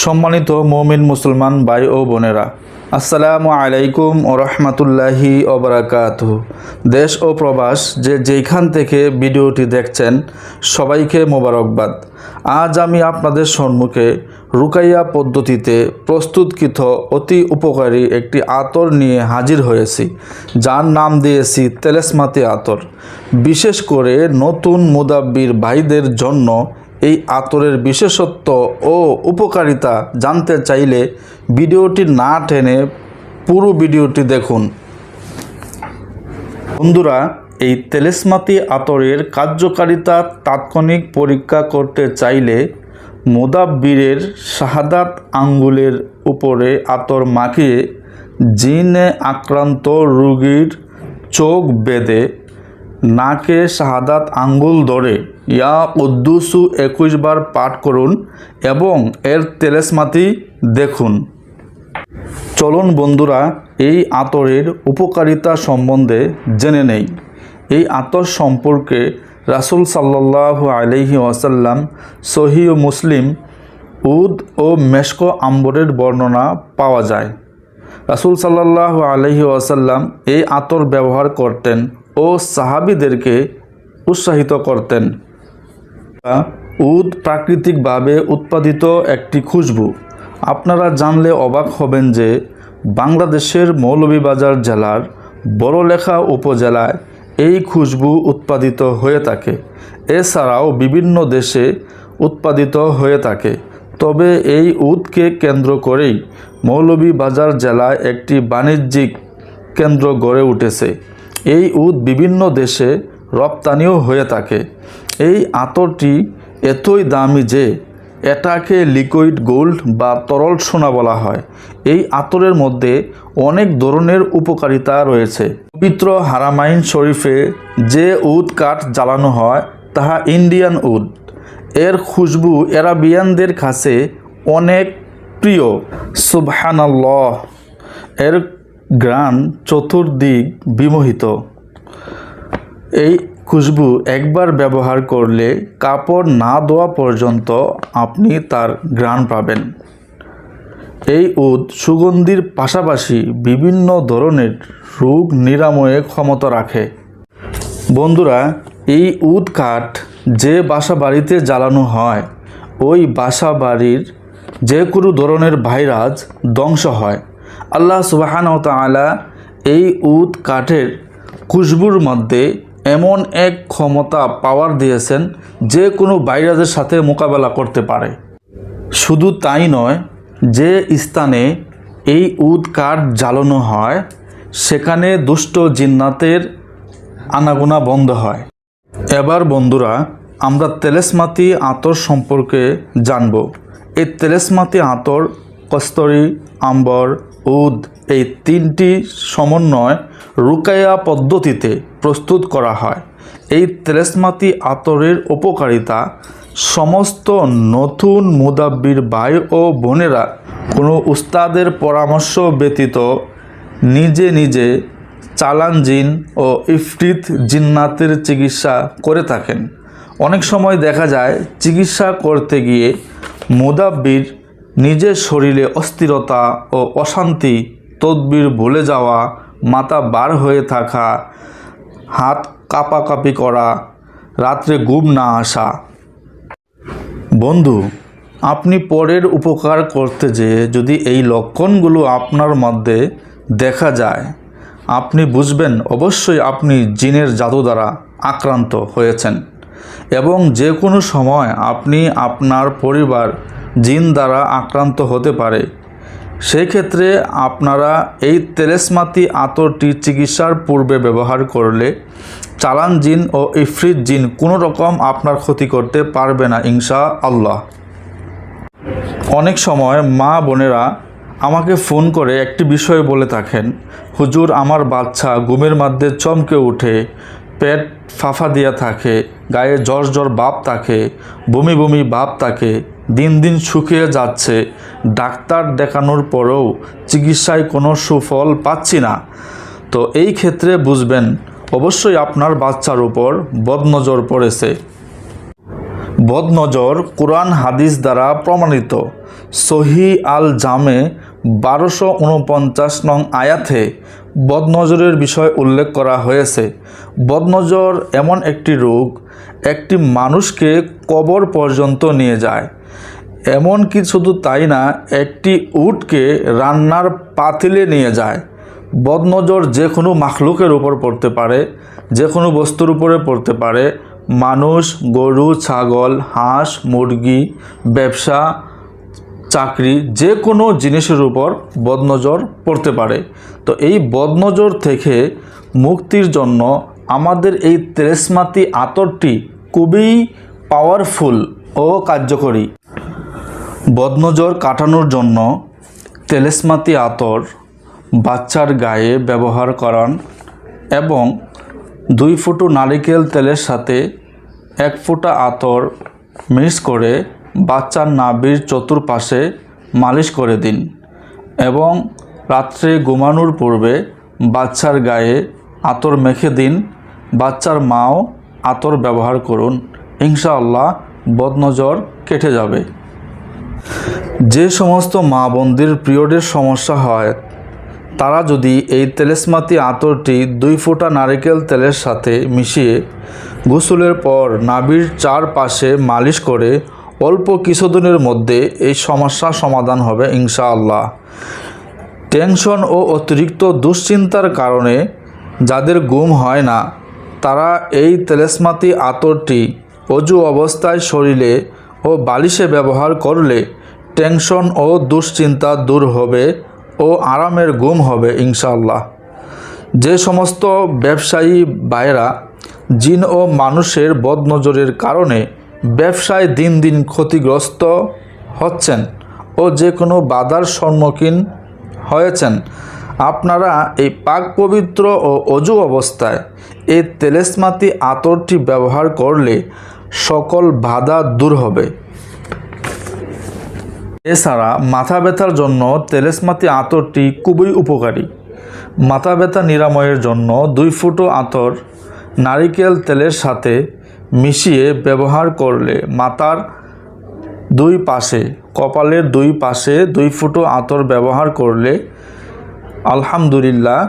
সম্মানিত মমিন মুসলমান ভাই ও বোনেরা, আসসালামু আলাইকুম ও রহমতুল্লাহি ওবরাকাত দেশ ও প্রবাস যে যেইখান থেকে ভিডিওটি দেখছেন, সবাইকে মোবারকবাদ। আজ আমি আপনাদের সম্মুখে রুকাইয়া পদ্ধতিতে প্রস্তুতকৃত অতি উপকারী একটি আতর নিয়ে হাজির হয়েছি, যার নাম দিয়েছি তেলেসমাতি আতর। বিশেষ করে নতুন মুদাব্বির ভাইদের জন্য এই আতরের বিশেষত্ব ও উপকারিতা জানতে চাইলে ভিডিওটি না টেনে পুরো ভিডিওটি দেখুন। বন্ধুরা, এই তেলেসমাতি আতরের কার্যকারিতা তাৎক্ষণিক পরীক্ষা করতে চাইলে মোদাব্বিরের শাহাদাত আঙ্গুলের উপরে আতর মাখিয়ে জিনে আক্রান্ত রোগীর চোখ বেঁধে নাকে শাহাদাত আঙ্গুল ধরে, ইয়া উদ্দুসু একুশ বার পাঠ করুন এবং এর তেলেসমাতি দেখুন। চলুন বন্ধুরা, এই আতরের উপকারিতা সম্বন্ধে জেনে নেই। এই আতর সম্পর্কে রাসুল সাল্লাহ আলহি ওয়াসাল্লাম সহি ও মুসলিম উদ ও মেশকো আম্বরের বর্ণনা পাওয়া যায়। রাসুল সাল্লাহ আলহি ওয়াসাল্লাম এই আতর ব্যবহার করতেন। ও সাহাবিদেরকে উৎসাহিত করতেন। উদ প্রাকৃতিকভাবে উৎপাদিত একটি খুশবু। আপনারা জানলে অবাক হবেন যে বাংলাদেশের মৌলভীবাজার জেলার বড়লেখা উপজেলায় এই খুশবু উৎপাদিত হয়ে থাকে। এছাড়াও বিভিন্ন দেশে উৎপাদিত হয়ে থাকে। তবে এই উদকে কেন্দ্র করেই মৌলভীবাজার জেলায় একটি বাণিজ্যিক কেন্দ্র গড়ে উঠেছে। এই উদ বিভিন্ন দেশে রপ্তানিও হয়ে থাকে। এই আতরটি এতই দামি যে এটাকে লিকুইড গোল্ড বা তরল সোনা বলা হয়। এই আতরের মধ্যে অনেক ধরনের উপকারিতা রয়েছে। পবিত্র হারামাইন শরীফে যে উদ কাঠ জ্বালানো হয়, তাহা ইন্ডিয়ান উদ। এর খুশবু এরাবিয়ানদের কাছে অনেক প্রিয়। সুবহানাল্লাহ। এর গ্রান চতুর্দিক বিমোহিত। এই খুশবু একবার ব্যবহার করলে কাপড় না ধোয়া পর্যন্ত আপনি তার গ্রান পাবেন। এই উদ সুগন্ধির পাশাপাশি বিভিন্ন ধরনের রোগ নিরাময়ে ক্ষমতা রাখে। বন্ধুরা, এই উদ কাঠ যে বাসা বাড়িতে জ্বালানো হয়, ওই বাসা বাড়ির যে কোনো ধরনের ভাইরাস ধ্বংস হয়। আল্লাহ সুবাহান তালা এই উদ কাঠের খুশবুর মধ্যে এমন এক ক্ষমতা পাওয়ার দিয়েছেন যে কোনো ভাইরাসের সাথে মোকাবেলা করতে পারে। শুধু তাই নয়, যে স্থানে এই উদ কাঠ জ্বালানো হয়, সেখানে দুষ্ট জিন্নাতের আনাগোনা বন্ধ হয়। এবার বন্ধুরা, আমরা তেলেসমাতি আতর সম্পর্কে জানব। এই তেলেসমাতি আতর, কস্তরি, আম্বর উদ, এই তিনটি সমন্বয় রুকাইয়া পদ্ধতিতে প্রস্তুত করা হয়। এই তেলেসমাতি আতরের উপকারিতা সমস্ত নতুন মুদাব্বির ভাই ও বোনেরা কোনো উস্তাদের পরামর্শ ব্যতীত নিজে নিজে চালান জিন ও ইফরিত জিন্নাতের চিকিৎসা করে থাকেন। অনেক সময় দেখা যায়, চিকিৎসা করতে গিয়ে মুদাব্বির নিজের শরীরে অস্থিরতা ও অশান্তি, তদবির ভুলে যাওয়া, মাথা বার হয়ে থাকা, হাত কাঁপাকাঁপি করা, রাত্রে ঘুম না আসা। বন্ধু, আপনি পরের উপকার করতে যেয়ে যদি এই লক্ষণগুলো আপনার মধ্যে দেখা যায়, আপনি বুঝবেন অবশ্যই আপনি জিনের জাদু দ্বারা আক্রান্ত হয়েছেন এবং যে কোনো সময় আপনি আপনার পরিবার জিন দ্বারা আক্রান্ত হতে পারে। সেক্ষেত্রে আপনারা এই তেলেসমাতি আতরটি চিকিৎসার পূর্বে ব্যবহার করলে চালান জিন ও ইফরিত জিন কোনো রকম আপনার ক্ষতি করতে পারবে না ইনশা আল্লাহ অনেক সময় মা বোনেরা আমাকে ফোন করে একটি বিষয় বলে থাকেন, হুজুর, আমার বাচ্চা ঘুমের মধ্যে চমকে উঠে পেট ফাফা দিয়া থাকে, গায়ে জ্বর জ্বর বাপ থাকে, বমি বমি বাপ থাকে দিন দিন শুকিয়ে যাচ্ছে। ডাক্তার দেখানোর পরেও চিকিৎসায় কোনো সুফল পাচ্ছি না। তো এই ক্ষেত্রে বুঝবেন, অবশ্যই আপনার বাচ্চার উপর বদনজর পড়েছে। বদনজর কোরআন হাদিস দ্বারা প্রমাণিত। সহি আল জামে বারোশো উনপঞ্চাশ নং আয়াতে বদনজরের বিষয় উল্লেখ করা হয়েছে। বদনজর এমন একটি রোগ, একটি মানুষকে কবর পর্যন্ত নিয়ে যায়। এমনকি শুধু তাই না, একটি উটকে রান্নার পাতিলে নিয়ে যায়। বদনজর যে কোনো মাখলুকের উপর পড়তে পারে, যে কোনো বস্তুর উপরে পড়তে পারে। মানুষ, গরু, ছাগল, হাঁস, মুরগি, ব্যবসা, চাকরি যে কোনো জিনিসের উপর বদনজর পড়তে পারে। তো এই বদনজর থেকে মুক্তির জন্য আমাদের এই তেরেসমাতি আতরটি খুবই পাওয়ারফুল ও কার্যকরী। বদনজর কাটানোর জন্য তেলেসমাতি আতর বাচ্চার গায়ে ব্যবহার করান এবং দুই ফুটো নারিকেল তেলের সাথে এক ফুটা আতর মিক্স করে বাচ্চার নাভির চতুর্পাশে মালিশ করে দিন এবং রাত্রে ঘুমানোর পূর্বে বাচ্চার গায়ে আতর মেখে দিন। বাচ্চার মাও আতর ব্যবহার করুন। ইনশাআল্লাহ বদনজর কেটে যাবে। যে সমস্ত মা বোনদের পিরিয়ডের সমস্যা হয়, তারা যদি এই তেলেসমাতি আতরটি দুই ফোঁটা নারিকেল তেলের সাথে মিশিয়ে গোসলের পর নাভির চারপাশে মালিশ করে অল্প কিছুদিনের মধ্যে এই সমস্যা সমাধান হবে ইনশাআল্লাহ। টেনশন ও অতিরিক্ত দুশ্চিন্তার কারণে যাদের গুম হয় না, তারা এই তেলেসমাতি আতরটি অজু অবস্থায় শরীরে ও বালিশে ব্যবহার করলে টেনশন ও দুশ্চিন্তা দূর হবে ও আরামের ঘুম হবে, ইনশাআল্লাহ। যে সমস্ত ব্যবসায়ী ভাইরা জিন ও মানুষের বদনজরের কারণে ব্যবসায় দিন দিন ক্ষতিগ্রস্ত হচ্ছেন ও যে কোনো বাধার সম্মুখীন হয়েছেন, আপনারা এই পাক পবিত্র ও অজু অবস্থায় এই তেলেসমাতি আতরটি ব্যবহার করলে সকল বাধা দূর হবে। এছাড়া মাথা ব্যথার জন্য তেলেসমাতি আতরটি খুবই উপকারী। মাথা ব্যথা নিরাময়ের জন্য দুই ফুটো আতর নারিকেল তেলের সাথে মিশিয়ে ব্যবহার করলে মাথার দুই পাশে, কপালের দুই পাশে দুই ফুটো আতর ব্যবহার করলে আলহামদুলিল্লাহ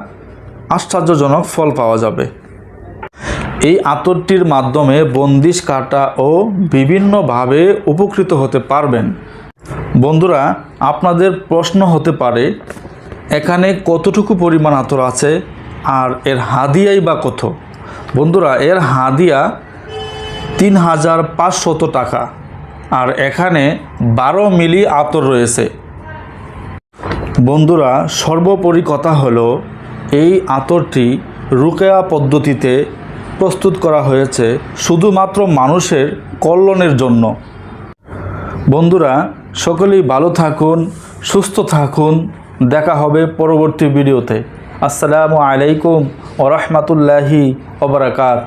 আশ্চর্যজনক ফল পাওয়া যাবে। এই আতরটির মাধ্যমে বন্দিশ কাটা ও বিভিন্নভাবে উপকৃত হতে পারবেন। বন্ধুরা, আপনাদের প্রশ্ন হতে পারে, এখানে কতটুকু পরিমাণ আতর আছে আর এর হাদিয়াই বা কত? বন্ধুরা, এর হাদিয়া তিন হাজার পাঁচশত টাকা আর এখানে বারো মিলি আতর রয়েছে। বন্ধুরা, সর্বোপরি কথা হলো, এই আতরটি রুকেয়া পদ্ধতিতে প্রস্তুত করা হয়েছে শুধুমাত্র মানুষের কল্যাণের জন্য। বন্ধুরা, সকলেই ভালো থাকুন, সুস্থ থাকুন। দেখা হবে পরবর্তী ভিডিওতে। আসসালামু আলাইকুম ওরহমতুল্লাহি ওবরাকাত